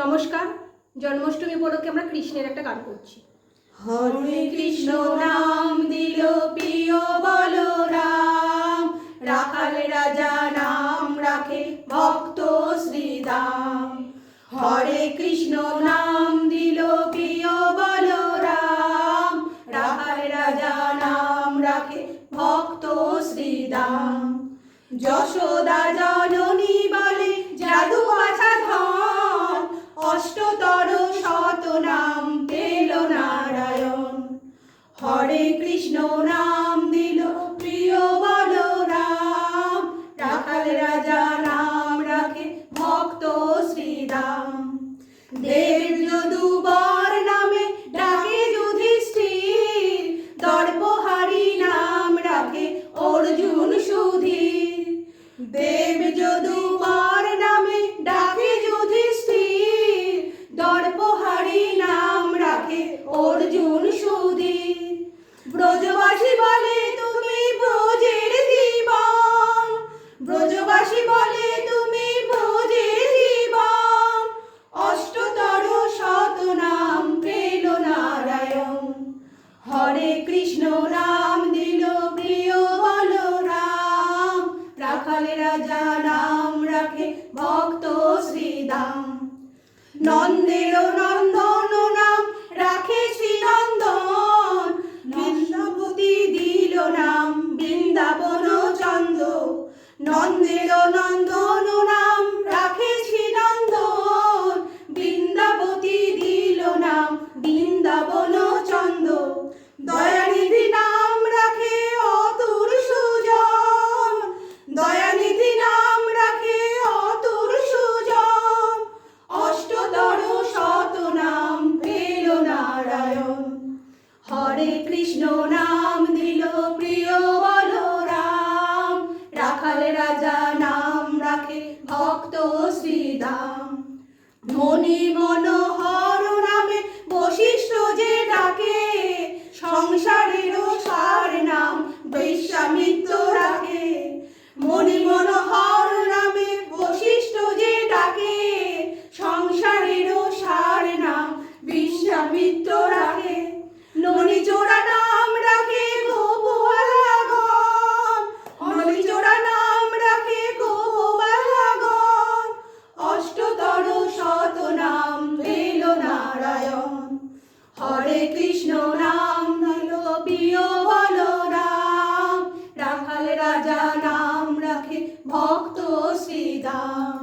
নমস্কার জন্মাষ্টমী উপলক্ষে আমরা কৃষ্ণের একটা গান করছি। হরে কৃষ্ণ নাম দিল প্রিয় বলরাম। রাখাল রাজা নাম রাখে ভক্ত শ্রীদাম হরে কৃষ্ণ নাম দিল প্রিয় বলরাম। রাখাল রাজা নাম রাখে ভক্ত শ্রীদাম যশোদা জননী হরে কৃষ্ণ নাম দিল প্রিয় বলরাম। রাখাল রাজা নাম রাখে ভক্ত শ্রীরাম। দেব যদুবর নামে ডাকে যুধিষ্ঠির। দর্পহারি নাম রাখে অর্জুন সুধীর। দেব যদুবর নামে ডাকে যুধিষ্ঠির। দর্পহারি নাম রাখে অর্জুন ব্রজবাসী বলে, তুমি ব্রজের জীবন। ব্রজবাসী বলে, তুমি ব্রজের জীবন। অষ্টতর শত নাম পেল নারায়ণ। হরে কৃষ্ণ নাম দিল প্রিয় বলরাম। রাখাল রাজা নাম রাখে ভক্ত নন্দের নন্দন নাম রাখে শ্রীনন্দন বৃন্দাবতী দিল নাম বৃন্দাবন চন্দ দয়ানিধি নাম রাখে অতুর সুজন। দয়ানিধি নাম রাখে অতুর সুজন। অষ্টতর শত নাম পেল নারায়ণ। হরে কৃষ্ণ নাম দিল প্রিয় শ্রীদাম মনি মনোহর নামে যে সংসারেরও সার নাম বৈশ্বামিত্র রাখে। মনি মনোহর হরে কৃষ্ণ রাম নলো প্রিয় বলো রাম রাখাল রাজা নাম রাখে ভক্ত শ্রীদাম।